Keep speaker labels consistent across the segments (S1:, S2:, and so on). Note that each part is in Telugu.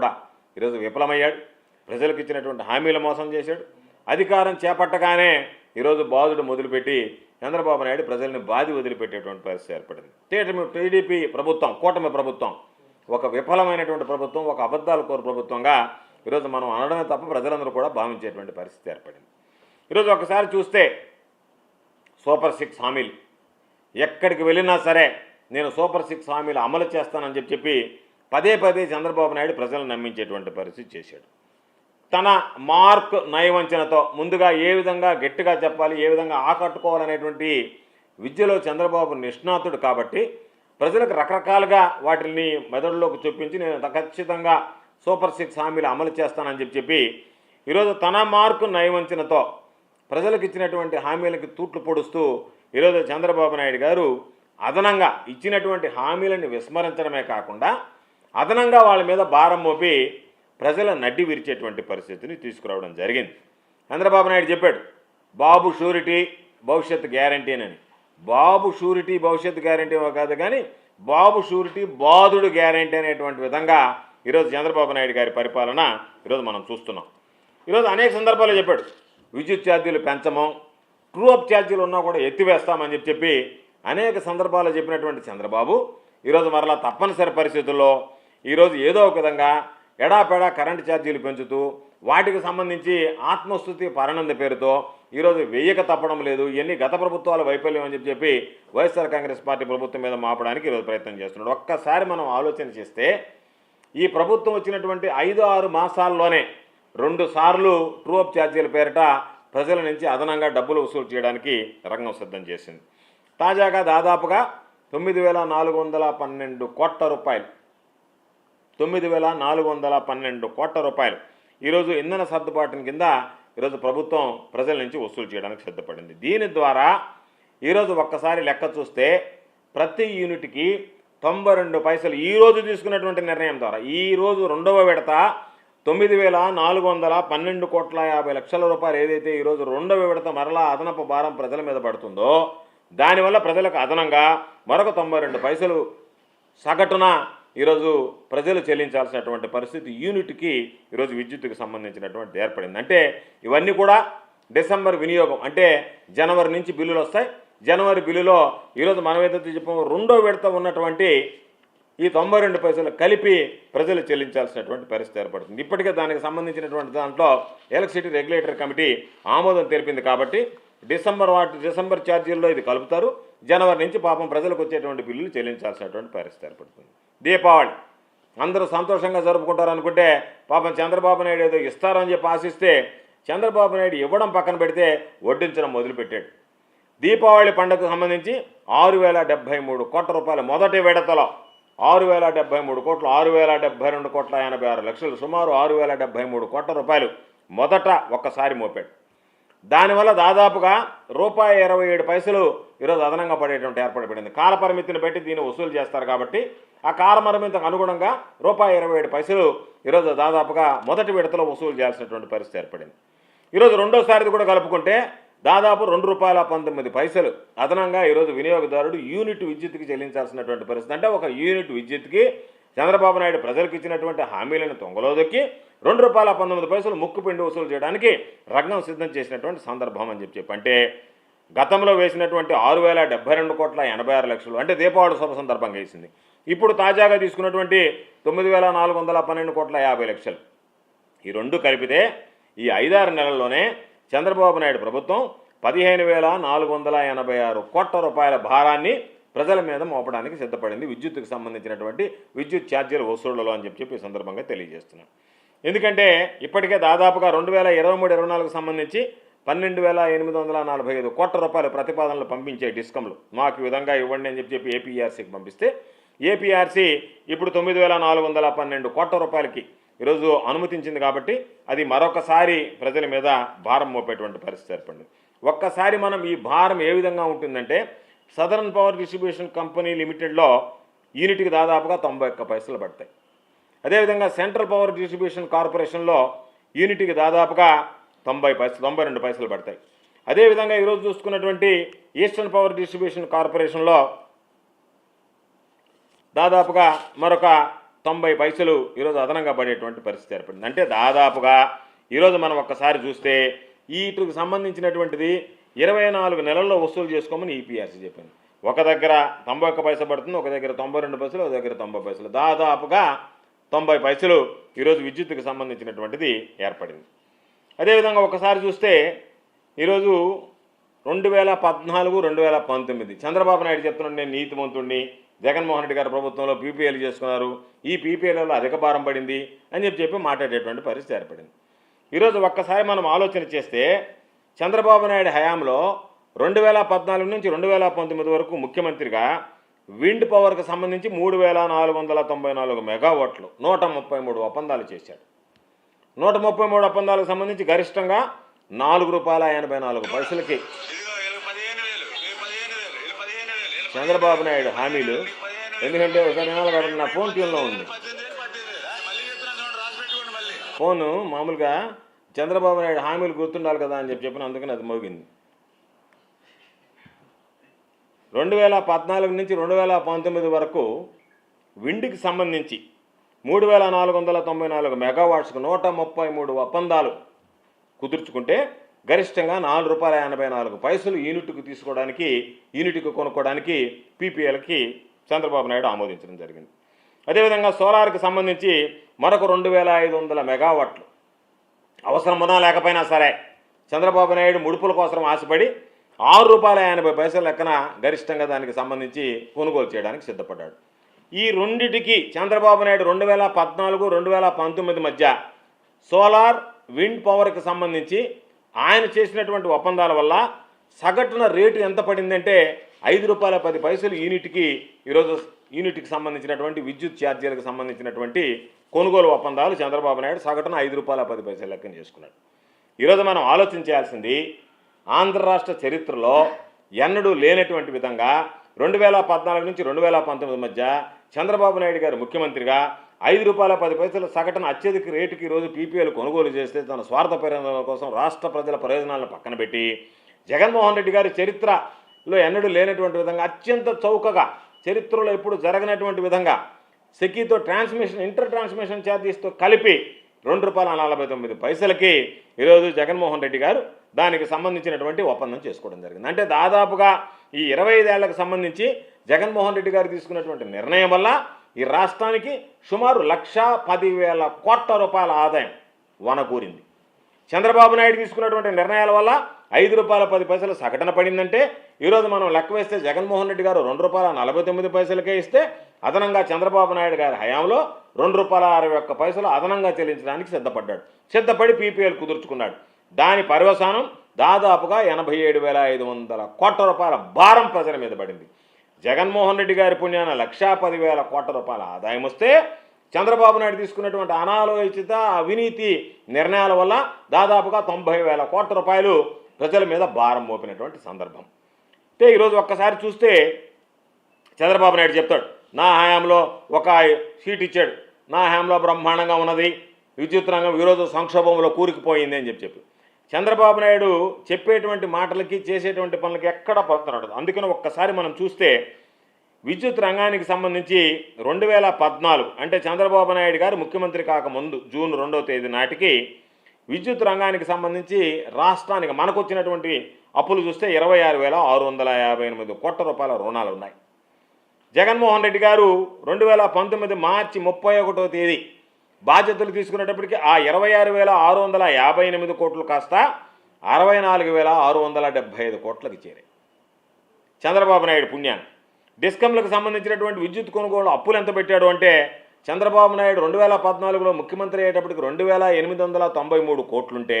S1: కూడా. ఈరోజు విఫలమయ్యాడు. ప్రజలకు ఇచ్చినటువంటి హామీలు మోసం చేశాడు. అధికారం చేపట్టగానే ఈరోజు బాధుడు మొదలుపెట్టి చంద్రబాబు నాయుడు ప్రజల్ని బాధి వదిలిపెట్టేటువంటి పరిస్థితి ఏర్పడింది. టీడీపీ టీడీపీ ప్రభుత్వం కూటమి ప్రభుత్వం ఒక విఫలమైనటువంటి ప్రభుత్వం ఒక అబద్ధాలు కోరు ప్రభుత్వంగా ఈరోజు మనం అనడమే తప్ప ప్రజలందరూ కూడా భావించేటువంటి పరిస్థితి ఏర్పడింది. ఈరోజు ఒకసారి చూస్తే సూపర్ సిక్స్ హామీలు. ఎక్కడికి వెళ్ళినా సరే నేను సూపర్ సిక్స్ హామీలు అమలు చేస్తానని చెప్పి చెప్పి పదే పదే చంద్రబాబు నాయుడు ప్రజలను నమ్మించేటువంటి పరిస్థితి చేశాడు. తన మార్క్ నయవంచనతో ముందుగా ఏ విధంగా గట్టిగా చెప్పాలి ఏ విధంగా ఆకట్టుకోవాలనేటువంటి విద్యలో చంద్రబాబు నిష్ణాతుడు కాబట్టి ప్రజలకు రకరకాలుగా వాటిని మెదడులోకి చూపించి నేను ఖచ్చితంగా సూపర్ సిక్స్ హామీలు అమలు చేస్తానని చెప్పి చెప్పి ఈరోజు తన మార్కు నయవంచనతో ప్రజలకు ఇచ్చినటువంటి హామీలకి తూట్లు పొడుస్తూ ఈరోజు చంద్రబాబు నాయుడు గారు అదనంగా ఇచ్చినటువంటి హామీలను విస్మరించడమే కాకుండా అదనంగా వాళ్ళ మీద భారం మోపి ప్రజల నడ్డి విరిచేటువంటి పరిస్థితిని తీసుకురావడం జరిగింది. చంద్రబాబు నాయుడు చెప్పాడు బాబు షూరిటీ భవిష్యత్ గ్యారంటీనని. బాబు షూరిటీ భవిష్యత్ గ్యారంటీ కాదు కానీ బాబు షూరిటీ బాధుడు గ్యారంటీ అనేటువంటి విధంగా ఈరోజు చంద్రబాబు నాయుడు గారి పరిపాలన ఈరోజు మనం చూస్తున్నాం. ఈరోజు అనేక సందర్భాల్లో చెప్పాడు విద్యుత్ ఛార్జీలు పెంచము ట్రూ అప్ ఛార్జీలు ఉన్నా కూడా ఎత్తివేస్తామని చెప్పి చెప్పి అనేక సందర్భాల్లో చెప్పినటువంటి చంద్రబాబు ఈరోజు మరలా తప్పనిసరి పరిస్థితుల్లో ఈరోజు ఏదో ఒక విధంగా ఎడాపెడా కరెంటు ఛార్జీలు పెంచుతూ వాటికి సంబంధించి ఆత్మస్థుతి పరనంద పేరుతో ఈరోజు వెయ్యక తప్పడం లేదు. ఇవన్నీ గత ప్రభుత్వాల వైఫల్యం అని చెప్పి చెప్పి వైఎస్ఆర్ కాంగ్రెస్ పార్టీ ప్రభుత్వం మీద మాపడానికి ఈరోజు ప్రయత్నం చేస్తున్నాడు. ఒక్కసారి మనం ఆలోచన చేస్తే ఈ ప్రభుత్వం వచ్చినటువంటి ఐదు ఆరు మాసాల్లోనే రెండు సార్లు ట్రూ అప్ ఛార్జీల పేరిట ప్రజల నుంచి అదనంగా డబ్బులు వసూలు చేయడానికి రంగం సిద్ధం చేసింది. తాజాగా దాదాపుగా తొమ్మిది వేల నాలుగు వందల పన్నెండు కోట్ల రూపాయలు తొమ్మిది వేల నాలుగు వందల పన్నెండు కోట్ల రూపాయలు. ఈరోజు ఇంధన సర్దుబాటుని కింద ఈరోజు ప్రభుత్వం ప్రజల నుంచి వసూలు చేయడానికి సిద్ధపడింది. దీని ద్వారా ఈరోజు ఒక్కసారి లెక్క చూస్తే ప్రతి యూనిట్కి తొంభై రెండు పైసలు ఈరోజు తీసుకున్నటువంటి నిర్ణయం ద్వారా. ఈరోజు రెండవ విడత తొమ్మిది వేల నాలుగు వందల పన్నెండు కోట్ల యాభై లక్షల రూపాయలు ఏదైతే ఈరోజు రెండవ విడత మరలా అదనపు భారం ప్రజల మీద పడుతుందో దానివల్ల ప్రజలకు అదనంగా మరొక తొంభై రెండు పైసలు సగటున ఈరోజు ప్రజలు చెల్లించాల్సినటువంటి పరిస్థితి యూనిట్కి ఈరోజు విద్యుత్తుకు సంబంధించినటువంటి ఏర్పడింది. అంటే ఇవన్నీ కూడా డిసెంబర్ వినియోగం అంటే జనవరి నుంచి బిల్లులు వస్తాయి. జనవరి బిల్లులో ఈరోజు మనం ఏదైతే చెప్పామో రెండో విడత ఉన్నటువంటి ఈ తొంభై రెండు పైసలు కలిపి ప్రజలు చెల్లించాల్సినటువంటి పరిస్థితి ఏర్పడుతుంది. ఇప్పటికే దానికి సంబంధించినటువంటి దాంట్లో ఎలక్ట్రిసిటీ రెగ్యులేటర్ కమిటీ ఆమోదం తెలిపింది కాబట్టి డిసెంబర్ వాటి డిసెంబర్ ఛార్జీల్లో ఇది కలుపుతారు. జనవరి నుంచి పాపం ప్రజలకు వచ్చేటువంటి బిల్లులు చెల్లించాల్సినటువంటి పరిస్థితి ఏర్పడుతుంది. దీపావళి. అందరూ సంతోషంగా జరుపుకుంటారు అనుకుంటే పాపం చంద్రబాబు నాయుడు ఏదో ఇస్తారని చెప్పి ఆశిస్తే చంద్రబాబు నాయుడు ఇవ్వడం పక్కన పెడితే వడ్డించడం మొదలుపెట్టాడు. దీపావళి పండుగకు సంబంధించి ఆరు వేల డెబ్బై మూడు కోట్ల రూపాయలు మొదటి విడతలో ఆరు వేల డెబ్బై మూడు కోట్లు ఆరు వేల డెబ్బై రెండు కోట్ల ఎనభై ఆరు లక్షలు సుమారు ఆరు వేల డెబ్బై మూడు కోట్ల రూపాయలు మొదట ఒక్కసారి మోపాడు. దానివల్ల దాదాపుగా రూపాయి ఇరవై ఏడు పైసలు ఈరోజు అదనంగా పడేటువంటి ఏర్పడిపోయింది కాల పరిమితిని బట్టి దీన్ని వసూలు చేస్తారు కాబట్టి ఆ కాలపరిమితికి అనుగుణంగా రూపాయి ఇరవై ఏడు పైసలు ఈరోజు దాదాపుగా మొదటి విడతలో వసూలు చేయాల్సినటువంటి పరిస్థితి ఏర్పడింది. ఈరోజు రెండోసారిది కూడా కలుపుకుంటే దాదాపు రెండు రూపాయల పంతొమ్మిది పైసలు అదనంగా ఈరోజు వినియోగదారుడు యూనిట్ విద్యుత్కి చెల్లించాల్సినటువంటి పరిస్థితి. అంటే ఒక యూనిట్ విద్యుత్కి చంద్రబాబు నాయుడు ప్రజలకు ఇచ్చినటువంటి హామీలను తొంగలో దొక్కి రెండు రూపాయల పంతొమ్మిది పైసలు ముక్కు పిండి వసూలు చేయడానికి రగ్నం సిద్ధం చేసినటువంటి సందర్భం అని చెప్పి చెప్పి అంటే గతంలో వేసినటువంటి ఆరు వేల డెబ్బై రెండు కోట్ల ఎనభై ఆరు లక్షలు అంటే దీపావళి శుభ సందర్భంగా వేసింది. ఇప్పుడు తాజాగా తీసుకున్నటువంటి తొమ్మిది వేల నాలుగు వందల పన్నెండు కోట్ల యాభై లక్షలు. ఈ రెండు కలిపితే ఈ ఐదారు నెలల్లోనే చంద్రబాబు నాయుడు ప్రభుత్వం పదిహేను వేల నాలుగు వందల ఎనభై ఆరు కోట్ల రూపాయల భారాన్ని ప్రజల మీద మోపడానికి సిద్ధపడింది. విద్యుత్తుకు సంబంధించినటువంటి విద్యుత్ ఛార్జీల వసూళ్ళలో అని చెప్పి చెప్పి ఈ సందర్భంగా తెలియజేస్తున్నాను ఎందుకంటే ఇప్పటికే దాదాపుగా రెండు వేల ఇరవై మూడు ఇరవై నాలుగు సంబంధించి పన్నెండు వేల ఎనిమిది వందల నలభై ఐదు కోట్ల రూపాయలు ప్రతిపాదనలు పంపించే డిస్కంలు మాకు ఈ విధంగా ఇవ్వండి అని చెప్పి చెప్పి ఏపీఆర్సీకి పంపిస్తే ఏపీఆర్సీ ఇప్పుడు తొమ్మిది వేల నాలుగు వందల పన్నెండు కోట్ల రూపాయలకి ఈరోజు అనుమతించింది కాబట్టి అది మరొకసారి ప్రజల మీద భారం మోపేటువంటి పరిస్థితి ఏర్పడింది. ఒక్కసారి మనం ఈ భారం ఏ విధంగా ఉంటుందంటే సదరన్ పవర్ డిస్ట్రిబ్యూషన్ కంపెనీ లిమిటెడ్లో యూనిట్కి దాదాపుగా తొంభై ఒక్క పైసలు పడతాయి. అదేవిధంగా సెంట్రల్ పవర్ డిస్ట్రిబ్యూషన్ కార్పొరేషన్లో యూనిట్కి దాదాపుగా తొంభై పైసలు తొంభై రెండు పైసలు పడతాయి. అదేవిధంగా ఈరోజు చూసుకున్నటువంటి ఈస్టర్న్ పవర్ డిస్ట్రిబ్యూషన్ కార్పొరేషన్లో దాదాపుగా మరొక తొంభై పైసలు ఈరోజు అదనంగా పడేటువంటి పరిస్థితి ఏర్పడింది. అంటే దాదాపుగా ఈరోజు మనం ఒక్కసారి చూస్తే వీటికి సంబంధించినటువంటిది ఇరవై నాలుగు నెలల్లో వసూలు చేసుకోమని ఈపీఆర్సీ చెప్పింది. ఒక దగ్గర తొంభై ఒక్క పైసలు పడుతుంది ఒక దగ్గర తొంభై రెండు పైసలు ఒక దగ్గర తొంభై పైసలు. దాదాపుగా తొంభై పైసలు ఈరోజు విద్యుత్తుకు సంబంధించినటువంటిది ఏర్పడింది. అదేవిధంగా ఒకసారి చూస్తే ఈరోజు రెండు వేల పద్నాలుగు రెండు వేల పంతొమ్మిది చంద్రబాబు నాయుడు చెప్తున్నాడు నేను నీతిమంతుణ్ణి. జగన్మోహన్ రెడ్డి గారి ప్రభుత్వంలో పీపీఎల్ చేసుకున్నారు. ఈ పీపీఎల్లో అధిక భారం పడింది అని చెప్పి చెప్పి మాట్లాడేటువంటి పరిస్థితి ఏర్పడింది. ఈరోజు ఒక్కసారి మనం ఆలోచన చేస్తే చంద్రబాబు నాయుడు హయాంలో రెండు వేల పద్నాలుగు నుంచి రెండు వేల పంతొమ్మిది వరకు ముఖ్యమంత్రిగా విండ్ పవర్కి సంబంధించి మూడు వేల నాలుగు వందల తొంభై నాలుగు మెగావాట్లు నూట ముప్పై మూడు ఒప్పందాలు చేశాడు. నూట ముప్పై మూడు ఒప్పందాలకు సంబంధించి గరిష్టంగా నాలుగు రూపాయల ఎనభై నాలుగు పైసలకి చంద్రబాబు నాయుడు హామీలు ఎందుకంటే వినాలి కాబట్టి నా ఫోన్ ట్యూన్లో ఉంది. ఫోను మామూలుగా చంద్రబాబు నాయుడు హామీలు గుర్తుండాలి కదా అని చెప్పి చెప్పిన అందుకని అది మోగింది. రెండు వేల పద్నాలుగు నుంచి రెండు వేల పంతొమ్మిది వరకు విండికి సంబంధించి మూడు వేల నాలుగు వందల తొంభై నాలుగు మెగావాట్స్కు నూట ముప్పై మూడు ఒప్పందాలు కుదుర్చుకుంటే గరిష్టంగా నాలుగు రూపాయల ఎనభై నాలుగు పైసలు యూనిట్కు తీసుకోవడానికి యూనిట్కి కొనుక్కోవడానికి పీపీఎల్కి చంద్రబాబు నాయుడు ఆమోదించడం జరిగింది. అదేవిధంగా సోలార్కి సంబంధించి మరొక రెండు వేల ఐదు వందల మెగావాట్లు అవసరమున్నా లేకపోయినా సరే చంద్రబాబు నాయుడు ముడుపుల కోసం ఆశపడి ఆరు రూపాయల ఎనభై పైసల లెక్కన గరిష్టంగా దానికి సంబంధించి కొనుగోలు చేయడానికి సిద్ధపడ్డాడు. ఈ రెండిటికి చంద్రబాబు నాయుడు రెండు వేల పద్నాలుగు రెండు వేల పంతొమ్మిది మధ్య సోలార్ విండ్ పవర్కి సంబంధించి ఆయన చేసినటువంటి ఒప్పందాల వల్ల సగటున రేటు ఎంత పడిందంటే ఐదు రూపాయల పది పైసలు యూనిట్కి ఈరోజు యూనిట్కి సంబంధించినటువంటి విద్యుత్ ఛార్జీలకు సంబంధించినటువంటి కొనుగోలు ఒప్పందాలు చంద్రబాబు నాయుడు సగటున ఐదు రూపాయల పది పైసలు లెక్కన చేసుకున్నాడు. ఈరోజు మనం ఆలోచించాల్సింది ఆంధ్ర రాష్ట్ర చరిత్రలో ఎన్నడూ లేనటువంటి విధంగా రెండు వేల పద్నాలుగు నుంచి రెండు వేల పంతొమ్మిది మధ్య చంద్రబాబు నాయుడు గారు ముఖ్యమంత్రిగా ఐదు రూపాయల పది పైసలు సగటున అత్యధిక రేటుకి ఈరోజు పీపీఎల్ కొనుగోలు చేస్తే తన స్వార్థ పరిణామాల కోసం రాష్ట్ర ప్రజల ప్రయోజనాలను పక్కన పెట్టి జగన్మోహన్ రెడ్డి గారి చరిత్రలో ఎన్నడూ లేనటువంటి విధంగా అత్యంత చౌకగా చరిత్రలో ఎప్పుడు జరగనటువంటి విధంగా సెకీతో ట్రాన్స్మిషన్ ఇంటర్ ట్రాన్స్మిషన్ ఛార్జీస్తో కలిపి రెండు రూపాయల నలభై తొమ్మిది పైసలకి ఈరోజు జగన్మోహన్ రెడ్డి గారు దానికి సంబంధించినటువంటి ఒప్పందం చేసుకోవడం జరిగింది. అంటే దాదాపుగా ఈ ఇరవై ఐదేళ్ళకు సంబంధించి జగన్మోహన్ రెడ్డి గారు తీసుకున్నటువంటి నిర్ణయం వల్ల ఈ రాష్ట్రానికి సుమారు లక్షా పదివేల కోట్ల రూపాయల ఆదాయం వనకూరింది. చంద్రబాబు నాయుడు తీసుకున్నటువంటి నిర్ణయాల వల్ల ఐదు రూపాయల పది పైసలు సగటున పడిందంటే ఈరోజు మనం లెక్క వేస్తే జగన్మోహన్ రెడ్డి గారు రెండు రూపాయల నలభై తొమ్మిది పైసలకే ఇస్తే అదనంగా చంద్రబాబు నాయుడు గారి హయాంలో రెండు రూపాయల అరవై ఒక్క పైసలు అదనంగా చెల్లించడానికి సిద్ధపడ్డాడు. సిద్ధపడి పీపీఎల్ కుదుర్చుకున్నాడు. దాని పర్యవసానం దాదాపుగా ఎనభై ఏడు వేల ఐదు వందల కోట్ల రూపాయల భారం ప్రజల మీద పడింది. జగన్మోహన్ రెడ్డి గారి పుణ్యాన లక్షా పదివేల కోట్ల రూపాయల ఆదాయం వస్తే చంద్రబాబు నాయుడు తీసుకున్నటువంటి అనాలోచిత అవినీతి నిర్ణయాల వల్ల దాదాపుగా తొంభై వేల కోట్ల రూపాయలు ప్రజల మీద భారం మోపినటువంటి సందర్భం. అంటే ఈరోజు ఒక్కసారి చూస్తే చంద్రబాబు నాయుడు చెప్తాడు నా హయాంలో ఒక సీట్ ఇచ్చాడు నా హయాంలో బ్రహ్మాండంగా ఉన్నది విద్యుత్ రంగం ఈరోజు సంక్షోభంలో కూరుకుపోయింది అని చెప్పి చెప్పి. చంద్రబాబు నాయుడు చెప్పేటువంటి మాటలకి చేసేటువంటి పనులకి ఎక్కడ పొందడు అందుకని ఒక్కసారి మనం చూస్తే విద్యుత్ రంగానికి సంబంధించి రెండు వేల పద్నాలుగు అంటే చంద్రబాబు నాయుడు గారు ముఖ్యమంత్రి కాకముందు జూన్ రెండవ తేదీ నాటికి విద్యుత్ రంగానికి సంబంధించి రాష్ట్రానికి మనకు వచ్చినటువంటి అప్పులు చూస్తే ఇరవై ఆరు వేల ఆరు వందల యాభై ఎనిమిది కోట్ల రూపాయల రుణాలు ఉన్నాయి. జగన్మోహన్ రెడ్డి గారు రెండు వేల పంతొమ్మిది మార్చి ముప్పై ఒకటో తేదీ బాధ్యతలు తీసుకునేటప్పటికి ఆ ఇరవై ఆరు వేల ఆరు వందల యాభై ఎనిమిది కోట్లు కాస్త అరవై నాలుగు వేల ఆరు వందల డెబ్బై ఐదు కోట్లకి చేరాయి. చంద్రబాబు నాయుడు పుణ్యాన్ని. డిస్కంలకు సంబంధించినటువంటి విద్యుత్ కొనుగోలు అప్పులు ఎంత పెట్టాడు అంటే చంద్రబాబు నాయుడు రెండు వేల పద్నాలుగులో ముఖ్యమంత్రి అయ్యేటప్పటికి రెండు వేల ఎనిమిది వందల తొంభై మూడు కోట్లుంటే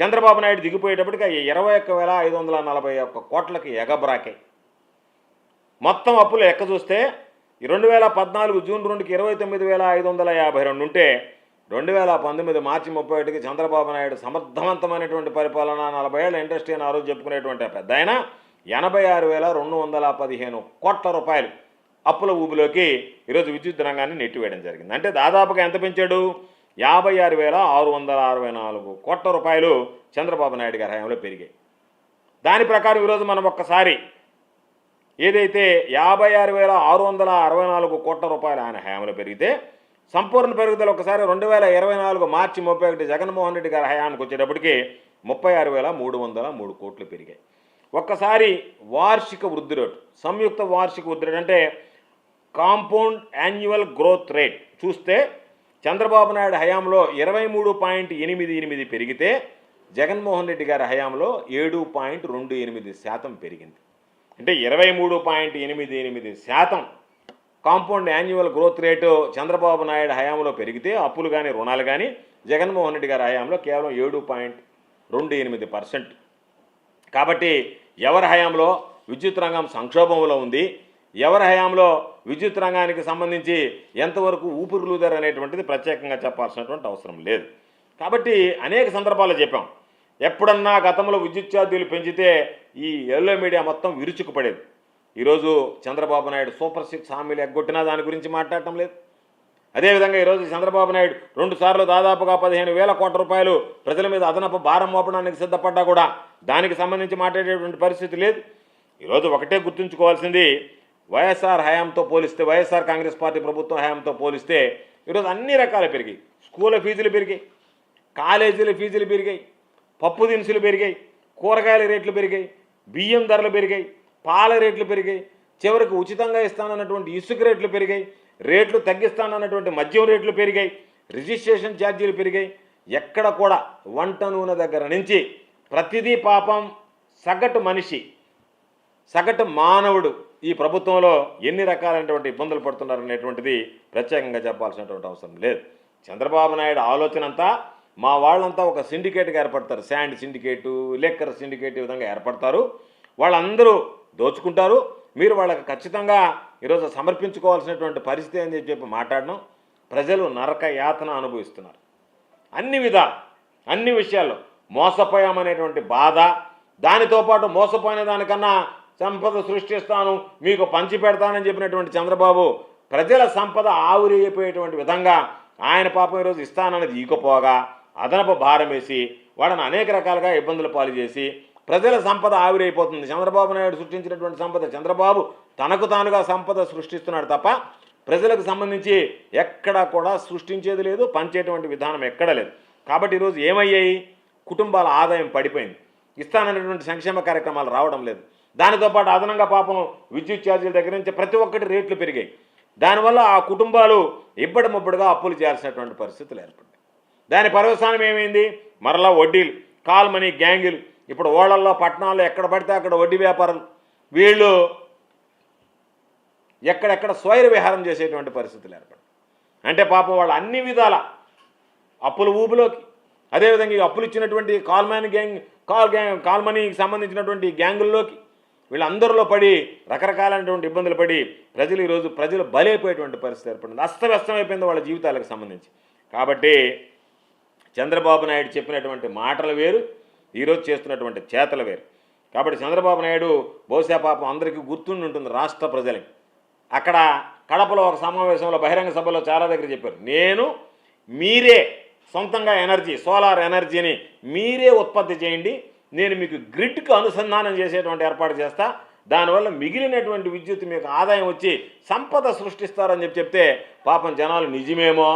S1: చంద్రబాబు నాయుడు దిగిపోయేటప్పటికి అవి ఇరవై ఒక్క వేల ఐదు వందల నలభై ఒక్క కోట్లకి ఎగబ్రాకాయి మొత్తం అప్పులు లెక్క చూస్తే రెండు వేల పద్నాలుగు జూన్ రెండుకి ఇరవై తొమ్మిది వేల ఐదు వందల యాభై రెండు ఉంటే రెండు వేల పంతొమ్మిది మార్చి ముప్పై ఒకటికి చంద్రబాబు నాయుడు సమర్థవంతమైనటువంటి పరిపాలన నలభై ఏళ్ళ ఇండస్ట్రీ అని ఆ రోజు చెప్పుకునేటువంటి పెద్ద ఆయన ఎనభై ఆరు వేల రెండు వందల పదిహేను కోట్ల రూపాయలు. అప్పుల ఊబిలోకి ఈరోజు విద్యుత్ రంగాన్ని నెట్టివేయడం జరిగింది. అంటే దాదాపుగా ఎంత పెంచాడు? యాభై ఆరు వేల ఆరు వందల అరవై నాలుగు కోట్ల రూపాయలు చంద్రబాబు నాయుడు గారి హయాంలో పెరిగాయి. దాని ప్రకారం ఈరోజు మనం ఒక్కసారి ఏదైతే యాభై ఆరు వేల ఆరు వందల అరవై నాలుగు కోట్ల రూపాయలు ఆయన హయాంలో పెరిగితే సంపూర్ణ పెరుగుదల ఒకసారి రెండు వేల ఇరవై నాలుగు మార్చి ముప్పై ఒకటి జగన్మోహన్ రెడ్డి గారి హయానికి వచ్చేటప్పటికి ముప్పై ఆరు వేల మూడు వందల మూడు కోట్లు పెరిగాయి. ఒక్కసారి వార్షిక వృద్ధి రేటు సంయుక్త వార్షిక వృద్ధి రేటు అంటే కాంపౌండ్ యాన్యువల్ గ్రోత్ రేట్. చూస్తే చంద్రబాబు నాయుడు హయాంలో ఇరవై మూడు పాయింట్ ఎనిమిది ఎనిమిది పెరిగితే జగన్మోహన్ రెడ్డి గారి హయాంలో ఏడు పాయింట్ రెండు ఎనిమిది శాతం పెరిగింది. అంటే ఇరవై మూడు పాయింట్ ఎనిమిది ఎనిమిది శాతం compound annual growth rate Chandrababu Naidu హయాంలో పెరిగితే అప్పులు కానీ రుణాలు కానీ జగన్మోహన్ రెడ్డి గారి హయాంలో కేవలం ఏడు పాయింట్ రెండు ఎనిమిది పర్సెంట్. కాబట్టి ఎవరి హయాంలో విద్యుత్ రంగం సంక్షోభంలో ఉంది ఎవరి హయాంలో విద్యుత్ రంగానికి సంబంధించి ఎంతవరకు ఊపిరులుదారు అనేటువంటిది ప్రత్యేకంగా చెప్పాల్సినటువంటి అవసరం లేదు. కాబట్టి అనేక సందర్భాల్లో చెప్పాం. ఎప్పుడన్నా గతంలో విద్యుత్ ఛార్జీలు పెంచితే ఈ ఎల్లో మీడియా మొత్తం విరుచుకుపడేది. ఈరోజు చంద్రబాబు నాయుడు సూపర్ సిక్స్ హామీలు ఎగ్గొట్టినా దాని గురించి మాట్లాడటం లేదు. అదేవిధంగా ఈరోజు చంద్రబాబు నాయుడు రెండు సార్లు దాదాపుగా పదిహేను వేల కోట్ల రూపాయలు ప్రజల మీద అదనపు భారం మోపడానికి సిద్ధపడ్డా కూడా దానికి సంబంధించి మాట్లాడేటువంటి పరిస్థితి లేదు. ఈరోజు ఒకటే గుర్తుంచుకోవాల్సింది వైఎస్ఆర్ హయాంతో పోలిస్తే వైఎస్ఆర్ కాంగ్రెస్ పార్టీ ప్రభుత్వం హయాంతో పోలిస్తే ఈరోజు అన్ని రకాలు పెరిగాయి. స్కూళ్ళ ఫీజులు పెరిగాయి కాలేజీల ఫీజులు పెరిగాయి పప్పు దినుసులు పెరిగాయి కూరగాయల రేట్లు పెరిగాయి బియ్యం ధరలు పెరిగాయి పాల రేట్లు పెరిగాయి చివరికి ఉచితంగా ఇస్తానన్నటువంటి ఇసుక రేట్లు పెరిగాయి రేట్లు తగ్గిస్తానన్నటువంటి మద్యం రేట్లు పెరిగాయి రిజిస్ట్రేషన్ ఛార్జీలు పెరిగాయి. ఎక్కడ కూడా వంట నూనె దగ్గర నుంచి ప్రతిదీ పాపం సగటు మనిషి సగటు మానవుడు ఈ ప్రభుత్వంలో ఎన్ని రకాలైనటువంటి ఇబ్బందులు పడుతున్నారనేటువంటిది ప్రత్యేకంగా చెప్పాల్సినటువంటి అవసరం లేదు. చంద్రబాబు నాయుడు ఆలోచన అంతా మా వాళ్ళంతా ఒక సిండికేట్గా ఏర్పడతారు. శాండ్ సిండికేటు లెక్కర్ సిండికేట్ ఈ విధంగా ఏర్పడతారు. వాళ్ళందరూ దోచుకుంటారు. మీరు వాళ్ళకి ఖచ్చితంగా ఈరోజు సమర్పించుకోవాల్సినటువంటి పరిస్థితి అని చెప్పి మాట్లాడడం ప్రజలు నరక యాతన అనుభవిస్తున్నారు. అన్ని విధాలు అన్ని విషయాల్లో మోసపోయామనేటువంటి బాధ దానితో పాటు మోసపోయిన దానికన్నా సంపద సృష్టిస్తాను మీకు పంచి పెడతానని చెప్పినటువంటి చంద్రబాబు ప్రజల సంపద ఆవిరైపోయేటువంటి విధంగా ఆయన పాపం ఈరోజు ఇస్తానన్నది ఈకపోగా అదనపు భారం వేసి వాళ్ళని అనేక రకాలుగా ఇబ్బందులు పాలు చేసి ప్రజల సంపద ఆవిరైపోతుంది చంద్రబాబు నాయుడు సృష్టించినటువంటి సంపద చంద్రబాబు తనకు తానుగా సంపద సృష్టిస్తున్నాడు తప్ప ప్రజలకు సంబంధించి ఎక్కడా కూడా సృష్టించేది లేదు పంచేటువంటి విధానం ఎక్కడ లేదు. కాబట్టి ఈరోజు ఏమయ్యాయి? కుటుంబాల ఆదాయం పడిపోయింది. ఇస్తానన్నటువంటి సంక్షేమ కార్యక్రమాలు రావడం లేదు. దానితో పాటు అదనంగా పాపం విద్యుత్ ఛార్జీల దగ్గర నుంచి ప్రతి ఒక్కటి రేట్లు పెరిగాయి. దానివల్ల ఆ కుటుంబాలు ఇబ్బడి ముబ్బడిగా అప్పులు చేయాల్సినటువంటి పరిస్థితులు ఏర్పడ్డాయి. దాని పర్యవసానం ఏమైంది? మరలా వడ్డీలు కాల్ మనీ గ్యాంగులు. ఇప్పుడు ఓళ్ళల్లో పట్టణాల్లో ఎక్కడ పడితే అక్కడ వడ్డీ వ్యాపారం. వీళ్ళు ఎక్కడెక్కడ స్వైర విహారం చేసేటువంటి పరిస్థితులు ఏర్పడ్డాయి. అంటే పాపం వాళ్ళు అన్ని విధాల అప్పుల ఊబిలోకి. అదేవిధంగా ఈ అప్పులు ఇచ్చినటువంటి కాల్మాన్ గ్యాంగ్ కాల్ గ్యాంగ్ కాల్మనీకి సంబంధించినటువంటి గ్యాంగుల్లోకి. వీళ్ళందరిలో పడి రకరకాలైనటువంటి ఇబ్బందులు పడి ప్రజలు ఈరోజు ప్రజలు బలైపోయేటువంటి పరిస్థితి ఏర్పడింది. అస్తవ్యస్తమైపోయింది వాళ్ళ జీవితాలకు సంబంధించి. కాబట్టి చంద్రబాబు నాయుడు చెప్పినటువంటి మాటలు వేరు ఈరోజు చేస్తున్నటువంటి చేతలు వేరు. కాబట్టి చంద్రబాబు నాయుడు బహుశా పాపం అందరికీ గుర్తుండి ఉంటుంది రాష్ట్ర ప్రజలకి. అక్కడ కడపలో ఒక సమావేశంలో బహిరంగ సభలో చాలా దగ్గర చెప్పారు. నేను మీరే సొంతంగా ఎనర్జీ సోలార్ ఎనర్జీని మీరే ఉత్పత్తి చేయండి నేను మీకు గ్రిడ్కి అనుసంధానం చేసేటువంటి ఏర్పాటు చేస్తా. దానివల్ల మిగిలినటువంటి విద్యుత్ మీకు ఆదాయం వచ్చి సంపద సృష్టిస్తారని చెప్పి చెప్తే పాపం జనాలు నిజమేమో.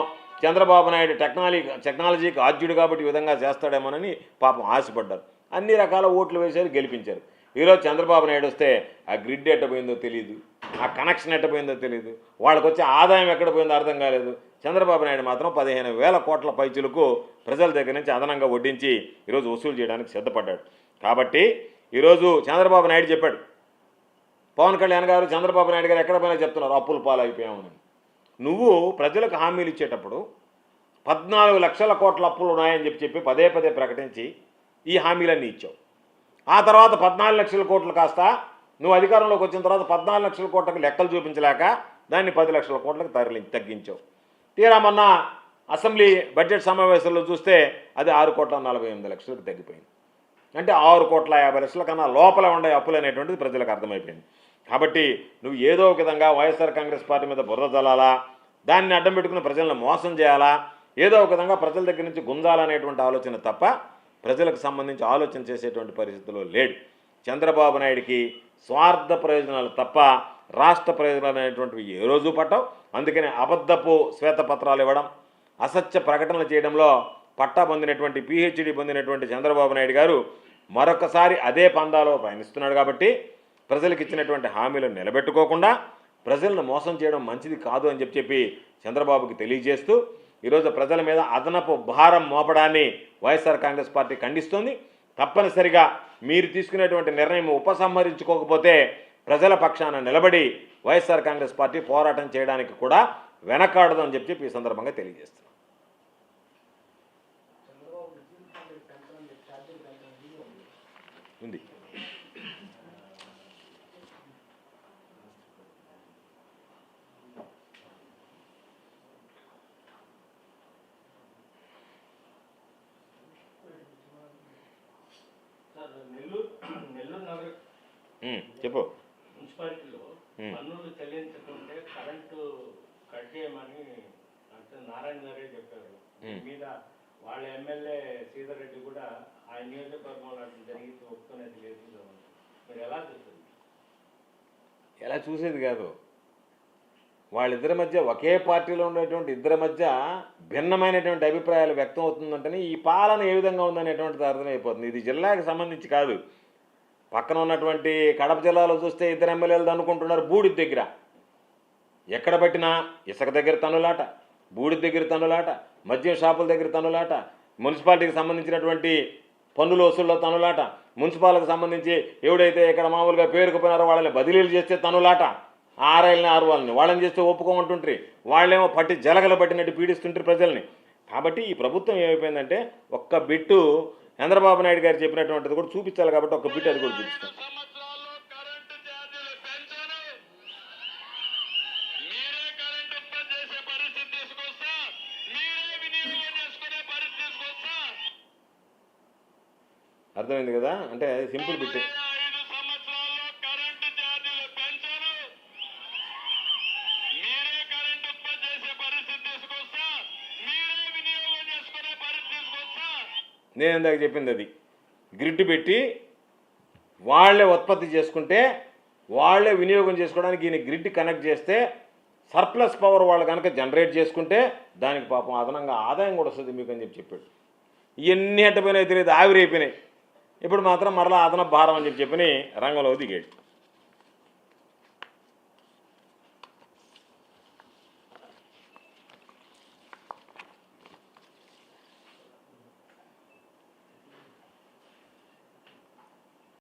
S1: చంద్రబాబు నాయుడు టెక్నాలజీ టెక్నాలజీకి ఆద్యుడు కాబట్టి ఈ విధంగా చేస్తాడేమోనని పాపం ఆశపడ్డారు. అన్ని రకాల ఓట్లు వేశారు గెలిపించారు. ఈరోజు చంద్రబాబు నాయుడు వస్తే ఆ గ్రిడ్ ఎట్ట పోయిందో తెలియదు ఆ కనెక్షన్ ఎట్టపోయిందో తెలియదు వాళ్ళకి వచ్చే ఆదాయం ఎక్కడ పోయిందో అర్థం కాలేదు. చంద్రబాబు నాయుడు మాత్రం పదిహేను వేల కోట్ల పైచులకు ప్రజల దగ్గర నుంచి అదనంగా వడ్డించి ఈరోజు వసూలు చేయడానికి సిద్ధపడ్డాడు. కాబట్టి ఈరోజు చంద్రబాబు నాయుడు చెప్పాడు. పవన్ కళ్యాణ్ గారు చంద్రబాబు నాయుడు గారు ఎక్కడ పోయినా చెప్తున్నారు అప్పులు పాలైపోయామని. నువ్వు ప్రజలకు హామీలు ఇచ్చేటప్పుడు పద్నాలుగు లక్షల కోట్ల అప్పులు ఉన్నాయని చెప్పి చెప్పి పదే పదే ప్రకటించి ఈ హామీలన్నీ ఇచ్చావు. ఆ తర్వాత పద్నాలుగు లక్షల కోట్లు కాస్త నువ్వు అధికారంలోకి వచ్చిన తర్వాత పద్నాలుగు లక్షల కోట్లకు లెక్కలు చూపించలేక దాన్ని పది లక్షల కోట్లకు తరలి తగ్గించావు. తీరా మొన్న అసెంబ్లీ బడ్జెట్ సమావేశంలో చూస్తే అది ఆరు కోట్ల నలభై ఎనిమిది లక్షలకు తగ్గిపోయింది. అంటే ఆరు కోట్ల యాభై లక్షల కన్నా లోపల ఉండే అప్పులు అనేటువంటిది ప్రజలకు అర్థమైపోయింది. కాబట్టి నువ్వు ఏదో ఒక విధంగా వైఎస్ఆర్ కాంగ్రెస్ పార్టీ మీద బురద జల్లాలా దాన్ని అడ్డం పెట్టుకుని ప్రజలను మోసం చేయాలా ఏదో ఒక విధంగా ప్రజల దగ్గర నుంచి గుంజాలనేటువంటి ఆలోచన తప్ప ప్రజలకు సంబంధించి ఆలోచన చేసేటువంటి పరిస్థితిలో లేడు. చంద్రబాబు నాయుడికి స్వార్థ ప్రయోజనాలు తప్ప రాష్ట్ర ప్రయోజనాలు అనేటువంటివి ఏ రోజు పట్టవు. అందుకని అబద్ధపు శ్వేతపత్రాలు ఇవ్వడం అసత్య ప్రకటనలు చేయడంలో పట్టా పొందినటువంటి పిహెచ్డి పొందినటువంటి చంద్రబాబు నాయుడు గారు మరొకసారి అదే పందాలో పయనిస్తున్నాడు కాబట్టి ప్రజలకు ఇచ్చినటువంటి హామీలను నిలబెట్టుకోకుండా ప్రజలను మోసం చేయడం మంచిది కాదు అని చెప్పి చెప్పి చంద్రబాబుకి తెలియజేస్తూ ఈరోజు ప్రజల మీద అదనపు భారం మోపడాన్ని వైఎస్ఆర్ కాంగ్రెస్ పార్టీ ఖండిస్తోంది. తప్పనిసరిగా మీరు తీసుకునేటువంటి నిర్ణయం ఉపసంహరించుకోకపోతే ప్రజల పక్షాన నిలబడి వైఎస్ఆర్ కాంగ్రెస్ పార్టీ పోరాటం చేయడానికి కూడా వెనకాడదు అని చెప్పి ఈ సందర్భంగా తెలియజేస్తున్నాం ఉంది చెప్పు.
S2: పన్నులు చెల్లించకుంటే కరెంటు కట్ చేయమని అంటే నారాయణ గారే చెప్పారు. మీద వాళ్ళ ఎమ్మెల్యే శ్రీధర్ రెడ్డి కూడా ఆయన నియోజకవర్గంలో అట్లా జరిగితే ఒప్పుకునేది లేదు మీరు ఎలా చూస్తుంది
S1: ఎలా చూసేది కాదు. వాళ్ళిద్దరి మధ్య ఒకే పార్టీలో ఉండేటువంటి ఇద్దరి మధ్య భిన్నమైనటువంటి అభిప్రాయాలు వ్యక్తం అవుతుందంటేనే ఈ పాలన ఏ విధంగా ఉందనేటువంటిది అర్థమైపోతుంది. ఇది జిల్లాకి సంబంధించి కాదు. పక్కన ఉన్నటువంటి కడప జిల్లాలో చూస్తే ఇద్దరు ఎమ్మెల్యేలు అనుకుంటున్నారు బూడిద దగ్గర. ఎక్కడ పట్టినా ఇసుక దగ్గర తనులాట బూడిద దగ్గర తనులాట మద్యం షాపుల దగ్గర తనులాట మున్సిపాలిటీకి సంబంధించినటువంటి పన్నుల వసూల్లో తనులాట మున్సిపాలకు సంబంధించి ఎవడైతే ఇక్కడ మామూలుగా పేరుకుపోయినారో వాళ్ళని బదిలీలు చేస్తే తనులాట ఆర్ఐల్ని ఆరు వాళ్ళని. వాళ్ళని చేస్తే ఒప్పుకోమంటుంటారు వాళ్ళేమో పట్టి జలగల పట్టినట్టు పీడిస్తుంటారు ప్రజల్ని. కాబట్టి ఈ ప్రభుత్వం ఏమైపోయిందంటే ఒక్క బిట్టు చంద్రబాబు నాయుడు గారు చెప్పినటువంటిది కూడా చూపించాలి కాబట్టి ఒక బిట్ అది కూడా చూపిస్తాం. అర్థమైంది కదా? అంటే సింపుల్ బిట్
S3: రాబోయే ఐదు సంవత్సరాల్లో కరెంటు ఛార్జీలు పెంచారు మీరే కరెంటు ఉత్పత్తి చేసే పరిస్థితి తీసుకొస్తా మీరే వినియోగం చేసుకునే పరిస్థితి తీసుకొస్తా
S1: నేను ఇందాక చెప్పింది అది. గ్రిడ్ పెట్టి వాళ్ళే ఉత్పత్తి చేసుకుంటే వాళ్ళే వినియోగం చేసుకోవడానికి ఈయన గ్రిడ్ కనెక్ట్ చేస్తే సర్ప్లస్ పవర్ వాళ్ళు కనుక జనరేట్ చేసుకుంటే దానికి పాపం అదనంగా ఆదాయం కూడా వస్తుంది మీకు అని చెప్పి చెప్పాడు. ఇవన్నీ ఎట్టపోయినాయి తెలియదు ఆవిరైపోయినాయి ఇప్పుడు మాత్రం మరలా అదనపు భారం అని చెప్పి చెప్పని రంగంలో దిగాడు.